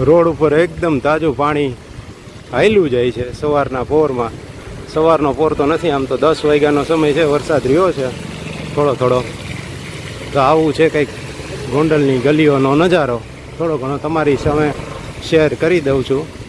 Road ઉપર એકદમ તાજું પાણી હાયલું જાય છે સવારના પોરમાં. સવારનો પોર તો નથી, આમ તો દસ વાગ્યાનો સમય છે, વરસાદ રહ્યો છે. થોડો થોડો. તો આવું છે કંઈક ગોંડલની ગલીઓનો નજારો. થોડો ઘણો તમારી સામે શેર કરી દઉં છું.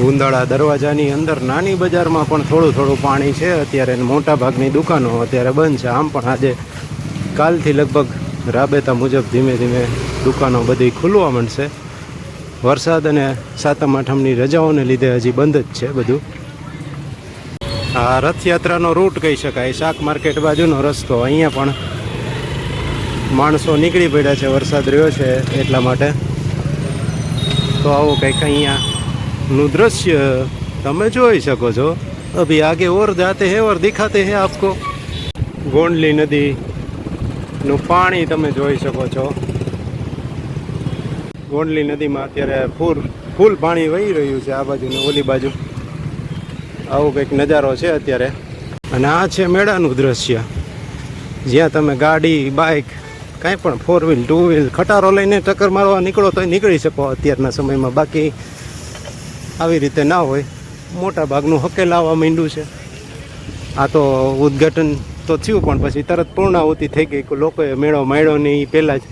ગુંદાળા દરવાજાની અંદર નાની બજારમાં પણ થોડું થોડું પાણી છે. અત્યારે મોટા ભાગની દુકાનો અત્યારે બંધ છે. આમ પણ આજે કાલથી લગભગ રાબેતા મુજબ ધીમે ધીમે દુકાનો બધી ખુલવા માંડશે. વરસાદ અને સાતમ આઠમની રજાઓને લીધે હજી બંધ જ છે બધું. આ રથયાત્રાનો રૂટ કહી શકાય. શાક માર્કેટ બાજુનો રસ્તો. અહીંયા પણ માણસો નીકળી પડ્યા છે. વરસાદ રહ્યો છે એટલા માટે. તો આવો કંઈક અહીંયા નું દ્રશ્ય તમે જોઈ શકો છો. અભી આગે ઓર જાતે હે ઓર દેખાતે હે આપકો. ગોંડલી નદી નું પાણી તમે જોઈ શકો છો. ગોંડલી નદીમાં અત્યારે ફૂલ ફૂલ પાણી વહી રહ્યું છે આ બાજુ ને ઓલી બાજુ. આવો કંઈક નજારો છે અત્યારે. અને આ છે મેળાનું દ્રશ્ય. જ્યાં તમે ગાડી બાઇક કાંઈ પણ ફોર વ્હીલ ટુ વ્હીલ ખટારો લઈને ટક્કર મારવા નીકળો તો નીકળી શકો અત્યારના સમયમાં. બાકી આવી રીતે ના હોય. મોટા ભાગનું હકે લાવવા માંડ્યું છે. આ તો ઉદ્ઘાટન તો થયું પણ પછી તરત પૂર્ણાહુતિ થઈ ગઈ લોકોએ મેળો માંડ્યો નહીં પહેલાં જ.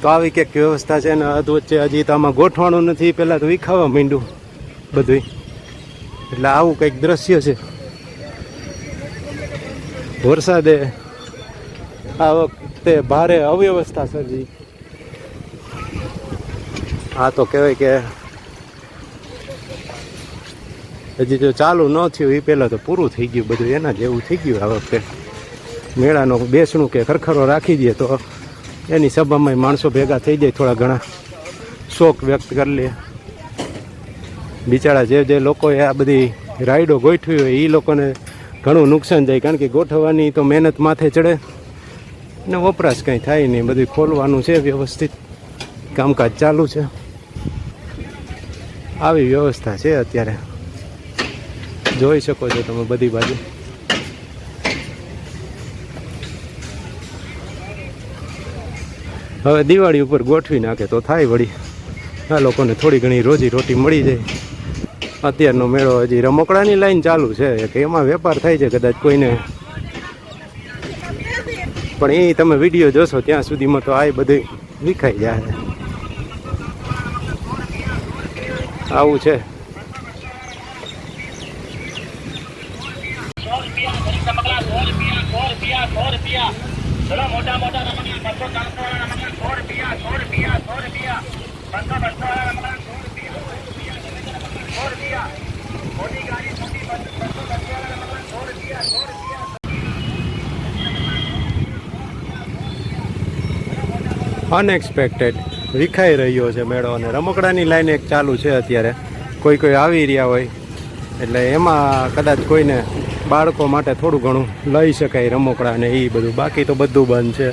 તો આવી કંઈક વ્યવસ્થા છે ને અધ વચ્ચે હજી તો આમાં ગોઠવાનું નથી, પહેલાં તો વિખાવા માંડ્યું બધું એટલે આવું કંઈક દ્રશ્ય છે. વરસાદે આ વખતે ભારે અવ્યવસ્થા સર્જી. આ તો કહેવાય કે હજી જો ચાલુ ન થયું એ પહેલાં તો પૂરું થઈ ગયું બધું, એના જેવું થઈ ગયું આ વખતે મેળાનો બેસણું કે ખરખરો રાખી દઈએ તો એની સભામાં માણસો ભેગા થઈ જાય થોડા ઘણા. શોખ વ્યક્ત કરી લે. બિચારા જે જે લોકોએ આ બધી રાઈડો ગોઠવી હોય એ લોકોને ઘણું નુકસાન જાય, કારણ કે ગોઠવવાની તો મહેનત માથે ચડે. ને વપરાશ કંઈ થાય નહીં, બધું ખોલવાનું છે વ્યવસ્થિત. કામકાજ ચાલુ છે. આવી વ્યવસ્થા છે અત્યારે. જોઈ શકો છો તમે બધી બાજુ. હવે દિવાળી ઉપર ગોઠવી નાખે તો થાય વળી. આ લોકોને થોડી ઘણી રોજી રોટી મળી જાય. અત્યારનો મેળો હજી રમકડાની લાઈન ચાલુ છે કે એમાં વેપાર થાય છે કદાચ કોઈને. પણ એ તમે વીડિયો જોશો ત્યાં સુધીમાં તો આ બધું વિખાઈ જાય. આવું છે. અનએક્સપેક્ટેડ વિખાઈ રહ્યો છે મેળો અને રમકડાની લાઈન એક ચાલુ છે અત્યારે. કોઈ કોઈ આવી રહ્યા હોય. એટલે એમાં કદાચ કોઈને બાળકો માટે થોડું ઘણું લઈ શકાય રમકડા ને એ બધું. બાકી તો બધું બંધ છે.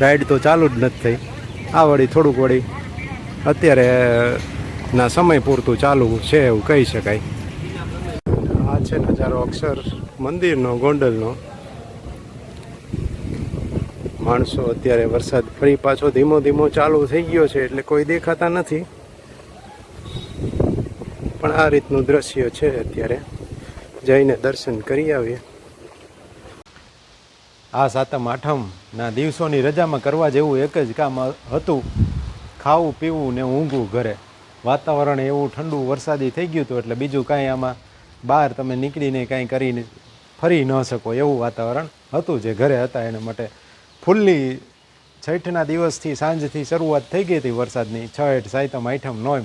રાઈડ તો ચાલુ જ નથી થઈ. આ વળી થોડુંક વળી અત્યારે ના સમય પૂરતું ચાલુ છે એવું કહી શકાય. આ છે નજારો અક્ષર મંદિરનો, ગોંડલનો. માણસો અત્યારે વરસાદ ફરી પાછો ધીમો ધીમો ચાલુ થઈ ગયો છે એટલે કોઈ દેખાતા નથી. પણ આ રીતનું દ્રશ્ય છે અત્યારે. જઈને દર્શન કરી આવીએ. આ સાતમ આઠમના દિવસોની રજામાં કરવા જેવું એક જ કામ હતું. ખાવું, પીવું ને ઊંઘવું ઘરે. વાતાવરણ એવું ઠંડુ, વરસાદી થઈ ગયું હતું એટલે બીજું કાંઈ આમાં બહાર તમે નીકળીને કાંઈ કરીને ફરી ન શકો એવું વાતાવરણ હતું જે ઘરે હતા એના માટે. ફૂલ્લી છઠના દિવસથી સાંજથી શરૂઆત થઈ ગઈ હતી વરસાદની. છઠ, સાતમ, આઠમ, નોમ.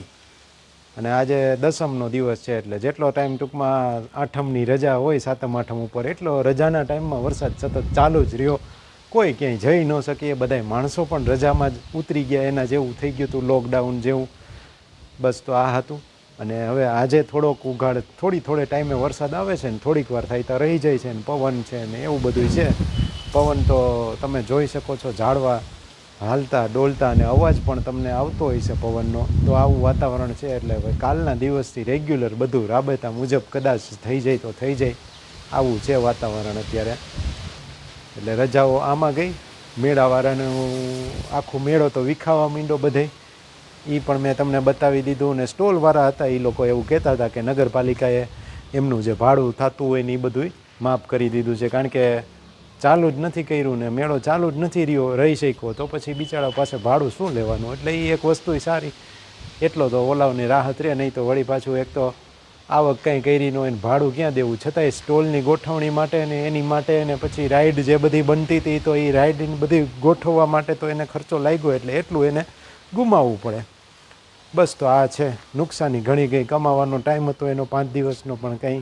અને આજે દસમનો દિવસ છે એટલે જેટલો ટાઈમ ટૂંકમાં આઠમની રજા હોય, સાતમ, આઠમ ઉપર, એટલો રજાના ટાઈમમાં વરસાદ સતત ચાલુ જ રહ્યો. કોઈ ક્યાંય જઈ ન શકીએ બધા માણસો પણ રજામાં જ ઉતરી ગયા, એના જેવું થઈ ગયું હતું લોકડાઉન જેવું. બસ તો આ હતું. અને હવે આજે થોડોક ઉઘાડ, થોડી થોડે ટાઈમે વરસાદ આવે છે ને, થોડીક વાર થાય તો રહી જાય છે ને, પવન છે ને, એવું બધું છે. પવન તો તમે જોઈ શકો છો, ઝાડવા હાલતા, ડોલતા અને અવાજ પણ તમને આવતો હોય છે પવનનો. તો આવું વાતાવરણ છે એટલે કાલના દિવસથી રેગ્યુલર બધું રાબેતા મુજબ કદાચ થઈ જાય તો થઈ જાય. આવું છે વાતાવરણ અત્યારે. એટલે રજાઓ આમાં ગઈ. મેળાવાળાનું આખું મેળો તો વિખાવા માંડ્યો બધે. એ પણ મેં તમને બતાવી દીધું ને સ્ટોલવાળા હતા એ લોકો એવું કહેતા હતા કે નગરપાલિકાએ એમનું જે ભાડું થતું હોય ને એ બધું માફ કરી દીધું છે. કારણ કે ચાલુ જ નથી કર્યું ને મેળો ચાલુ જ નથી રહ્યો, રહી શક્યો. તો પછી બિચારા પાસે ભાડું શું લેવાનું? એટલે એ એક વસ્તુ સારી. એટલો તો ઓલાવની રાહત રહે નહીં તો વળી પાછું એક તો આવક કંઈ કરી ન હોય ભાડું ક્યાં દેવું? છતાંય સ્ટોલની ગોઠવણી માટે ને એની માટે ને પછી રાઈડ જે બધી બનતી હતી તો એ રાઈડની બધી ગોઠવવા માટે તો એને ખર્ચો લાગ્યો એટલે એટલું એને ગુમાવવું પડે. બસ તો આ છે. નુકસાની ઘણી ગઈ કમાવાનો ટાઈમ હતો એનો પાંચ દિવસનો પણ કંઈ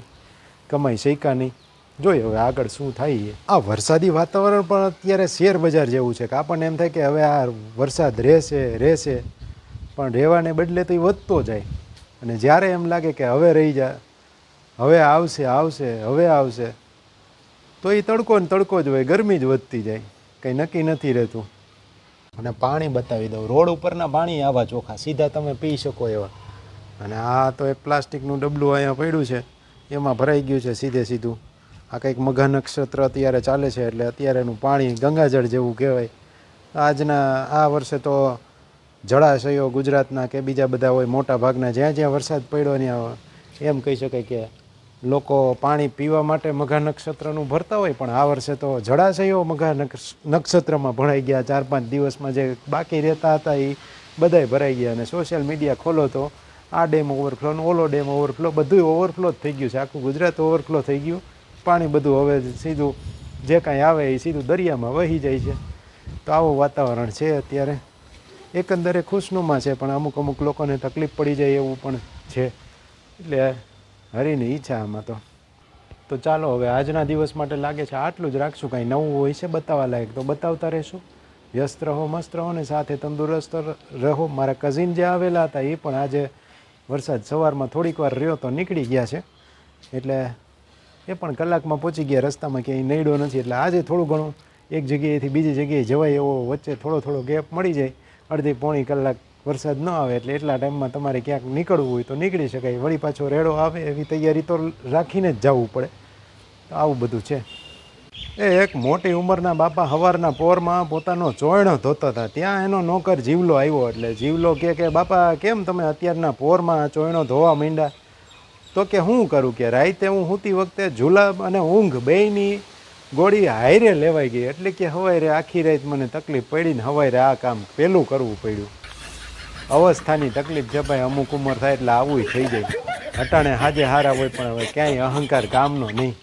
કમાઈ શક્યા નહીં. જોઈએ, હવે આગળ શું થાય આ વરસાદી વાતાવરણ પણ અત્યારે શેર બજાર જેવું છે કે આપણને એમ થાય કે હવે આ વરસાદ રહેશે રહેશે. પણ રહેવાને બદલે તો એ વધતો જાય. અને જ્યારે એમ લાગે કે હવે રહી જા, હવે આવશે આવશે, હવે આવશે, તો એ તડકો ને તડકો જ હોય, ગરમી જ વધતી જાય. કંઈ નક્કી નથી રહેતું. અને પાણી બતાવી દઉં. રોડ ઉપરના પાણી આવા ચોખા, સીધા તમે પી શકો એવા. અને આ તો એક પ્લાસ્ટિકનું ડબલું અહીંયા પડ્યું છે. એમાં ભરાઈ ગયું છે સીધે સીધું. આ કંઈક મઘા નક્ષત્ર અત્યારે ચાલે છે એટલે અત્યારેનું પાણી ગંગાજળ જેવું કહેવાય. આજના આ વર્ષે તો જળાશયો ગુજરાતના કે બીજા બધા હોય મોટા ભાગના જ્યાં જ્યાં વરસાદ પડ્યો ત્યાં એમ કહી શકાય કે લોકો પાણી પીવા માટે મઘા નક્ષત્રનું ભરતા હોય, પણ આ વર્ષે તો જળાશયો મઘા નક્ષત્રમાં ભરાઈ ગયા. ચાર પાંચ દિવસમાં જે બાકી રહેતા હતા એ બધાય ભરાઈ ગયા અને સોશિયલ મીડિયા ખોલો તો આ ડેમ ઓવરફ્લો ઓલો ડેમ ઓવરફ્લો બધું ઓવરફ્લો જ થઈ ગયું છે. આખું ગુજરાત ઓવરફ્લો થઈ ગયું. પાણી બધું હવે સીધું જે કાંઈ આવે એ સીધું દરિયામાં વહી જાય છે. તો આવું વાતાવરણ છે અત્યારે. એકંદરે ખુશનુમા છે, પણ અમુક અમુક લોકોને તકલીફ પડી જાય એવું પણ છે. એટલે હરીની ઈચ્છા આમાં તો. તો ચાલો હવે આજના દિવસ માટે લાગે છે આટલું જ રાખશું. કાંઈ નવું હોય છે બતાવવા લાયક તો બતાવતા રહેશું. વ્યસ્ત રહો, મસ્ત રહો ને સાથે તંદુરસ્ત રહો. મારા કઝિન જે આવેલા હતા એ પણ આજે વરસાદ સવારમાં થોડીક વાર રહ્યો તો નીકળી ગયા છે. એટલે એ પણ કલાકમાં પહોંચી ગયા, રસ્તામાં ક્યાંય નડ્યો નથી. એટલે આજે થોડું ઘણું એક જગ્યાએથી બીજી જગ્યાએ જવાય એવો વચ્ચે થોડો થોડો ગેપ મળી જાય. અડધી પોણી કલાક વરસાદ ન આવે એટલે એટલા ટાઈમમાં તમારે ક્યાંક નીકળવું હોય તો નીકળી શકાય. વળી પાછો રેડો આવે એવી તૈયારી તો રાખીને જ જવું પડે. તો આવું બધું છે. એ એક મોટી ઉંમરના બાપા હવારના પોરમાં પોતાનો ચોયણો ધોતા હતા. ત્યાં એનો નોકર જીવલો આવ્યો એટલે જીવલો કે કે, બાપા, કેમ તમે અત્યારના પોરમાં ચોયણો ધોવા માંડ્યા? તો કે હું કરું કે રાતે હું સૂતી વખતે જુલાબ અને ઊંઘ બેયની ગોળી હાયરે લેવાઈ ગઈ. એટલે કે હવારે આખી રાત મને તકલીફ પડી ને હવારે આ કામ પહેલું કરવું પડ્યું. અવસ્થાની તકલીફ છે ભાઈ, અમુક ઉંમર થાય એટલે આવું થઈ જાય. અટાણે હાજે હારા હોય પણ હવે ક્યાંય અહંકાર કામનો નહીં.